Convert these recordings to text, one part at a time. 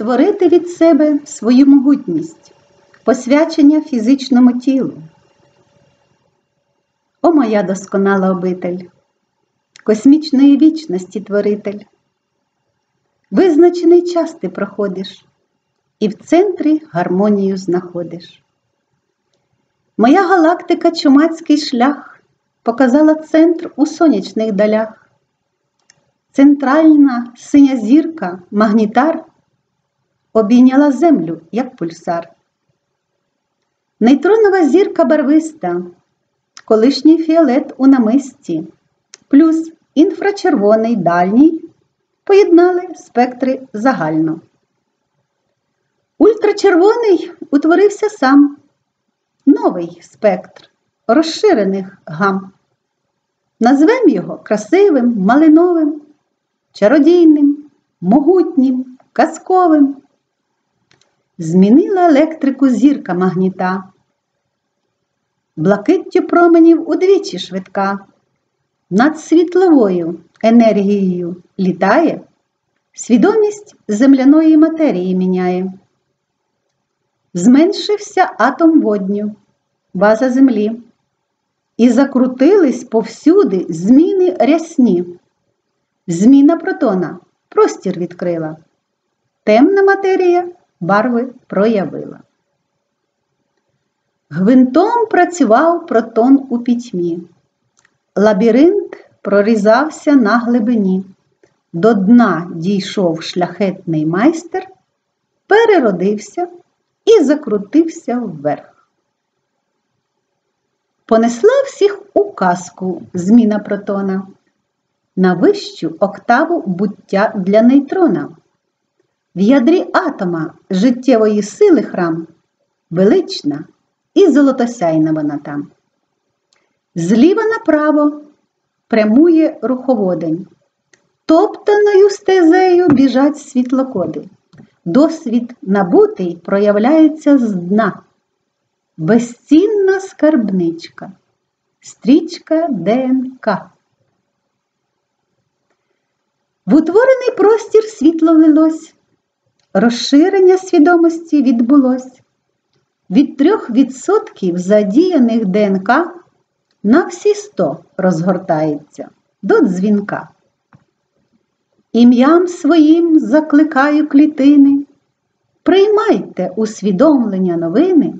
створити від себе свою могутність, посвячення фізичному тілу. О моя досконала обитель, космічної вічності творитель. Визначений час ти проходиш і в центрі гармонію знаходиш. Моя галактика чумацький шлях показала центр у сонячних далях. Центральна синя зірка, магнітар обійняла землю, як пульсар. Нейтронова зірка барвиста, колишній фіолет у намисті, плюс інфрачервоний дальній поєднали спектри загально. Ультрачервоний утворився сам, новий спектр розширених гам. Назвем його красивим, малиновим, чародійним, могутнім, казковим. Змінила електрику зірка магніта. Блакиттю променів удвічі швидка, над світловою енергією літає, свідомість земляної матерії міняє. Зменшився атом водню, база землі, і закрутились повсюди зміни рясні. Зміна протона простір відкрила, темна матерія барви проявила. Гвинтом працював протон у пітьмі. Лабіринт прорізався на глибині. До дна дійшов шляхетний майстер, переродився і закрутився вверх. Понесла всіх у казку зміна протона на вищу октаву буття для нейтрона. В ядрі атома життєвої сили храм велична і золотосяйна вона там. Зліва направо прямує руховодень, топтаною стезею біжать світлокоди. Досвід набутий проявляється з дна, безцінна скарбничка, стрічка ДНК. В утворений простір світло влилось, розширення свідомості відбулось. Від 3% задіяних ДНК на всі 100 розгортається до дзвінка. Ім'ям своїм закликаю клітини, приймайте усвідомлення новини,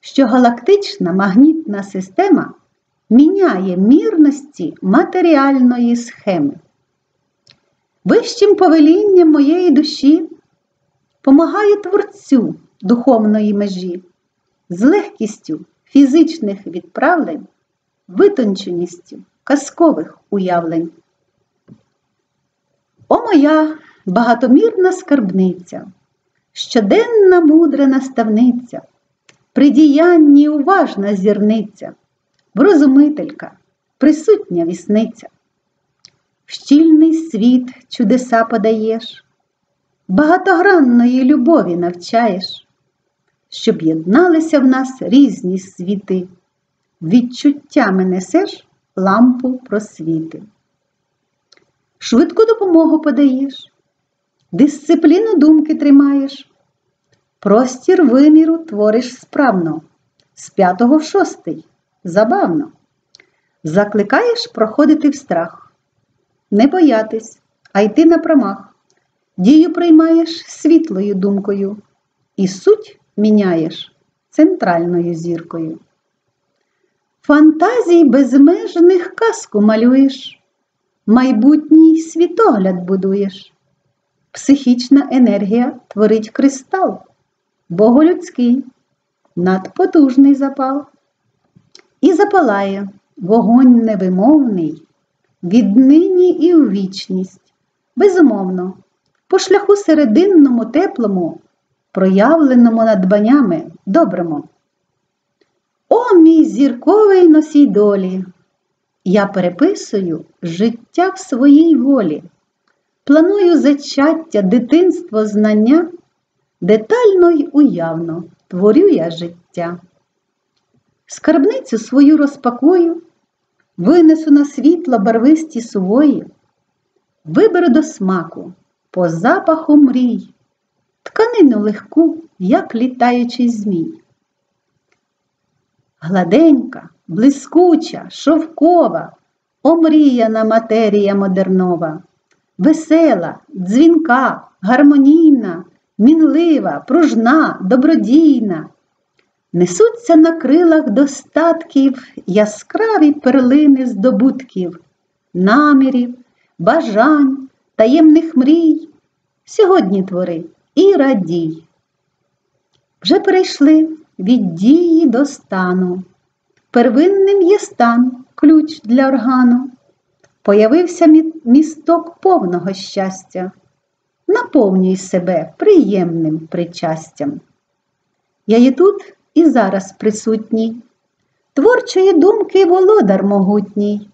що галактична магнітна система міняє мірності матеріальної схеми. Вищим повелінням моєї душі помагаю Творцю духовної межі, з легкістю фізичних відправлень, витонченістю казкових уявлень. О моя багатомірна скарбниця, щоденна мудра наставниця, при діянні уважна зірниця, врозумителька, присутня вісниця. В щільний світ чудеса подаєш, багатогранної любові навчаєш, щоб єдналися в нас різні світи, відчуттями несеш лампу просвіти швидку допомогу подаєш, дисципліну думки тримаєш, простір виміру твориш справно, з п'ятого в шостий, забавно. Закликаєш проходити в страх, не боятись, а йти на промах. Дію приймаєш світлою думкою і суть міняєш центральною зіркою. Фантазій безмежних казку малюєш майбутній світогляд будуєш. Психічна енергія творить кристал, боголюдський, надпотужний запал. І запалає вогонь невимовний, віднині і у вічність, безумовно, по шляху серединному теплому, проявленому надбаннями доброму. О, мій зірковий носій долі! Я переписую життя в своїй волі, планую зачаття, дитинство, знання, детально й уявно творю я життя. Скарбницю свою розпакую, винесу на світло барвисті сувої, виберу до смаку по запаху мрій, тканину легку, як літаючий змій. Гладенька, блискуча, шовкова, омріяна матерія модернова, весела, дзвінка, гармонійна, мінлива, пружна, добродійна. Несуться на крилах достатків яскраві перлини здобутків, намірів, бажань, таємних мрій. Сьогодні твори і радій. Вже перейшли від дії до стану. Первинним є стан, ключ для органу. Появився місток повного щастя. Наповнюй себе приємним причастям. Я є тут і зараз присутній, творчої думки володар могутній.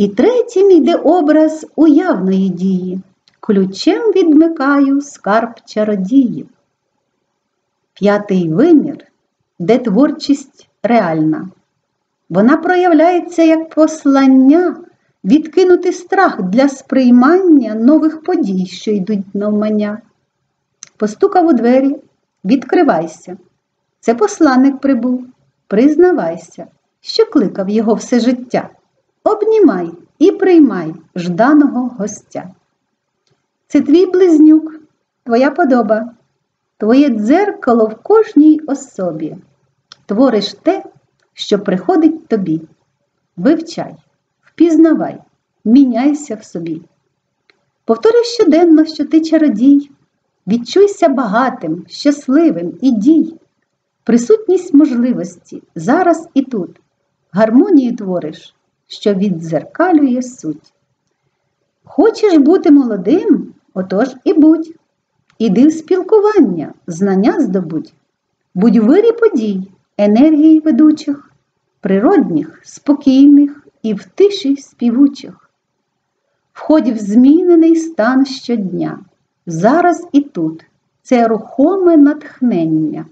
І третім йде образ уявної дії, ключем відмикаю скарб чародіїв. П'ятий вимір, де творчість реальна. Вона проявляється як послання відкинути страх для сприймання нових подій, що йдуть навмання. Постукав у двері, відкривайся. Це посланник прибув, признавайся, що кликав його все життя. Обнімай і приймай жданого гостя. Це твій близнюк, твоя подоба, твоє дзеркало в кожній особі. Твориш те, що приходить тобі. Вивчай, впізнавай, міняйся в собі. Повторюй щоденно, що ти чародій, відчуйся багатим, щасливим і дій, присутність можливості зараз і тут, гармонію твориш, що віддзеркалює суть. Хочеш бути молодим, отож і будь. Іди в спілкування, знання здобудь, будь вирі подій, енергії ведучих, природних, спокійних і в тиші співучих. Входь в змінений стан щодня, зараз і тут це рухоме натхнення,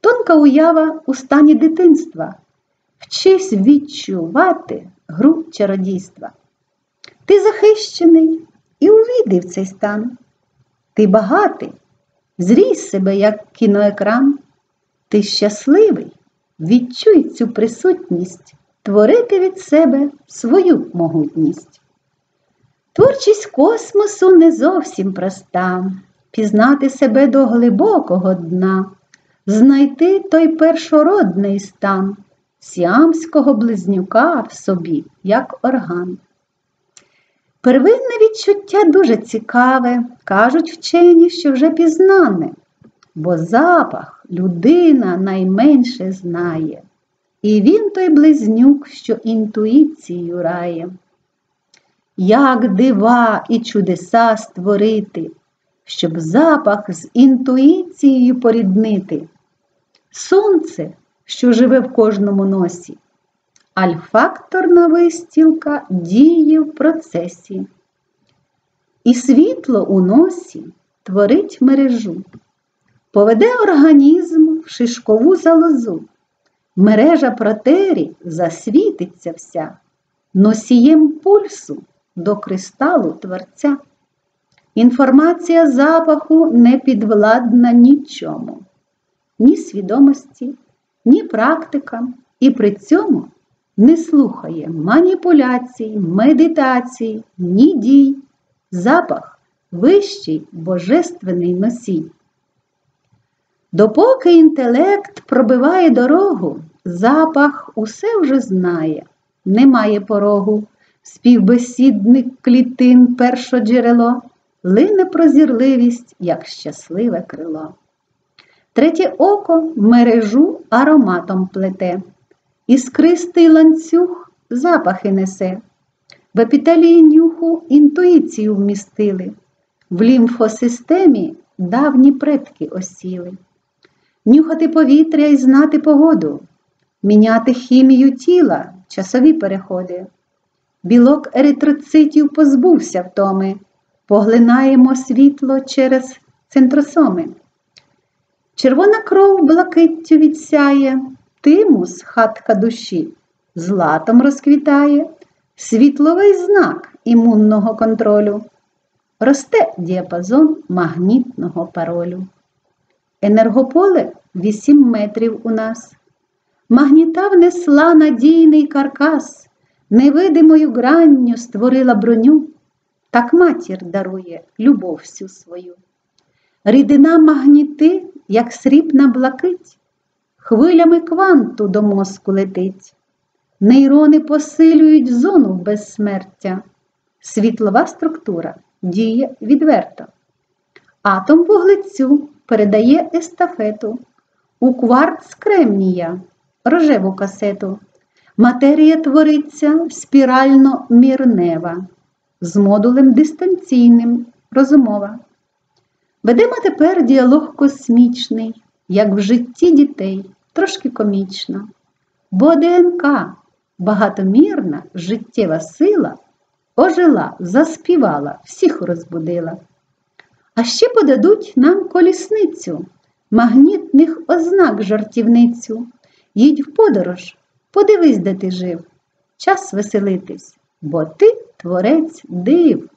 тонка уява у стані дитинства, вчись відчувати гру чародійства. Ти захищений і увійди в цей стан. Ти багатий, зрій себе, як кіноекран. Ти щасливий, відчуй цю присутність, творити від себе свою могутність. Творчість космосу не зовсім проста, пізнати себе до глибокого дна, знайти той першородний стан сіамського близнюка в собі, як орган. Первинне відчуття дуже цікаве, кажуть вчені, що вже пізнане, бо запах людина найменше знає, і він той близнюк, що інтуїцію рає. Як дива і чудеса створити, щоб запах з інтуїцією поріднити, сонце, що живе в кожному носі, альфакторна вистілка діє в процесі. І світло у носі творить мережу, поведе організм в шишкову залозу, мережа протері засвітиться вся, носієм пульсу до кристалу творця. Інформація запаху не підвладна нічому, ні свідомості, ні практикам, і при цьому не слухає маніпуляцій, медитацій, ні дій, запах вищий божественний носій. Допоки інтелект пробиває дорогу, запах усе вже знає, немає порогу, співбесідник клітин першоджерело, лине прозірливість, як щасливе крило. Третє око мережу ароматом плете. Іскристий ланцюг запахи несе, в епітелії нюху інтуїцію вмістили, в лімфосистемі давні предки осіли. Нюхати повітря і знати погоду, міняти хімію тіла, часові переходи. Білок еритроцитів позбувся втоми, поглинаємо світло через центросоми. Червона кров блакиттю відсяє тимус, хатка душі, златом розквітає, світловий знак імунного контролю. росте діапазон магнітного паролю. Енергополе 8 метрів у нас. Магніта внесла надійний каркас, невидимою гранню створила броню, так матір дарує любов всю свою. Рідина магніти, як срібна блакить, хвилями кванту до мозку летить. Нейрони посилюють зону безсмертя. Світлова структура діє відверто. Атом вуглецю передає естафету у кварц кремнія, рожеву касету. Матерія твориться спірально мірнева, з модулем дистанційним розумова. Ведемо тепер діалог космічний, як в житті дітей, трошки комічно. Бо ДНК, багатомірна життєва сила, ожила, заспівала, всіх розбудила. А ще подадуть нам колісницю, магнітних ознак жартівницю. Їдь в подорож, подивись, де ти жив. Час веселитись, бо ти творець див.